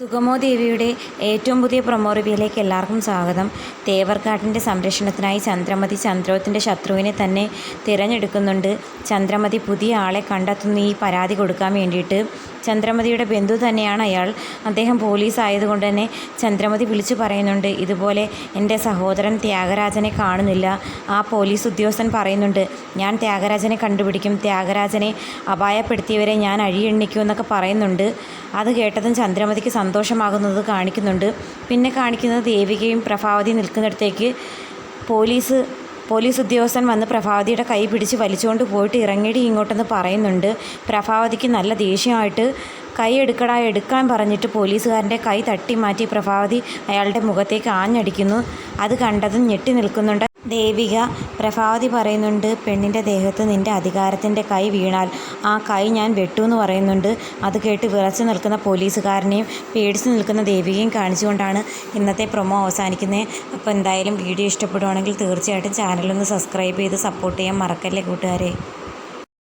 സുഗമോ ദേവിയുടെ ഏറ്റവും പുതിയ പ്രൊമോ റിവ്യൂയിലേക്ക് എല്ലാവർക്കും സ്വാഗതം. തേവർക്കാട്ടിന്റെ സംരക്ഷണത്തിനായി ചന്ദ്രമതി ചന്ദ്രോത്തിന്റെ ശത്രുവിനെ തന്നെ തിരഞ്ഞെടുക്കുന്നുണ്ട്. ചന്ദ്രമതി പുതിയ ആളെ കണ്ടെത്തുന്ന ഈ പരാതി കൊടുക്കാൻ വേണ്ടിയിട്ട് ചന്ദ്രമതിയുടെ ബന്ധു തന്നെയാണ് അയാൾ. അദ്ദേഹം പോലീസ് ആയതുകൊണ്ട് തന്നെ ചന്ദ്രമതി വിളിച്ചു പറയുന്നുണ്ട് ഇതുപോലെ എന്റെ സഹോദരൻ ത്യാഗരാജനെ കാണുന്നില്ല. ആ പോലീസ് ഉദ്യോഗസ്ഥൻ പറയുന്നുണ്ട് ഞാൻ ത്യാഗരാജനെ കണ്ടുപിടിക്കും. ത്യാഗരാജനെ അപായപ്പെടുത്തിയവരെ ഞാൻ അഴിയെണ്ണിക്കും എന്നൊക്കെ പറയുന്നുണ്ട്. അത് കേട്ടതും ചന്ദ്രമതിക്ക് സന്തോഷമാകുന്നത് കാണിക്കുന്നുണ്ട്. പിന്നെ കാണിക്കുന്നത് ദേവികയും പ്രഭാവതി നിൽക്കുന്നിടത്തേക്ക് പോലീസ് പോലീസ് ഉദ്യോഗസ്ഥൻ വന്ന് പ്രഭാവതിയുടെ കൈ പിടിച്ച് വലിച്ചുകൊണ്ട് പോയിട്ട് ഇറങ്ങിടി ഇങ്ങോട്ടെന്ന് പറയുന്നുണ്ട്. പ്രഭാവതിക്ക് നല്ല ദേഷ്യമായിട്ട് കൈ എടുക്കടാ എടുക്കാൻ പറഞ്ഞിട്ട് പോലീസുകാരന്റെ കൈ തട്ടി മാറ്റി പ്രഭാവതി അയാളുടെ മുഖത്തേക്ക് ആഞ്ഞടിക്കുന്നു. അത് കണ്ടതും ഞെട്ടി നിൽക്കുന്നുണ്ട്. ദേവിക പ്രഭാവതി പറയുന്നുണ്ട് പെണ്ണിന്റെ ദേഹത്ത് നിന്റെ അധികാരത്തിന്റെ കൈ വീണാൽ ആ കൈ ഞാൻ വെട്ടു എന്ന് പറയുന്നുണ്ട്. അത് കേട്ട് വിറച്ചു നിൽക്കുന്ന പോലീസുകാരനെയും പേടിച്ച് നിൽക്കുന്ന ദേവികയും കാണിച്ചുകൊണ്ടാണ് ഇന്നത്തെ പ്രൊമോ അവസാനിക്കുന്നത് അപ്പോൾ എന്തായാലും വീഡിയോ ഇഷ്ടപ്പെടുവാണെങ്കിൽ തീർച്ചയായിട്ടും ചാനലൊന്ന് സബ്സ്ക്രൈബ് ചെയ്ത് സപ്പോർട്ട് ചെയ്യാൻ മറക്കല്ലേ കൂട്ടുകാരെ.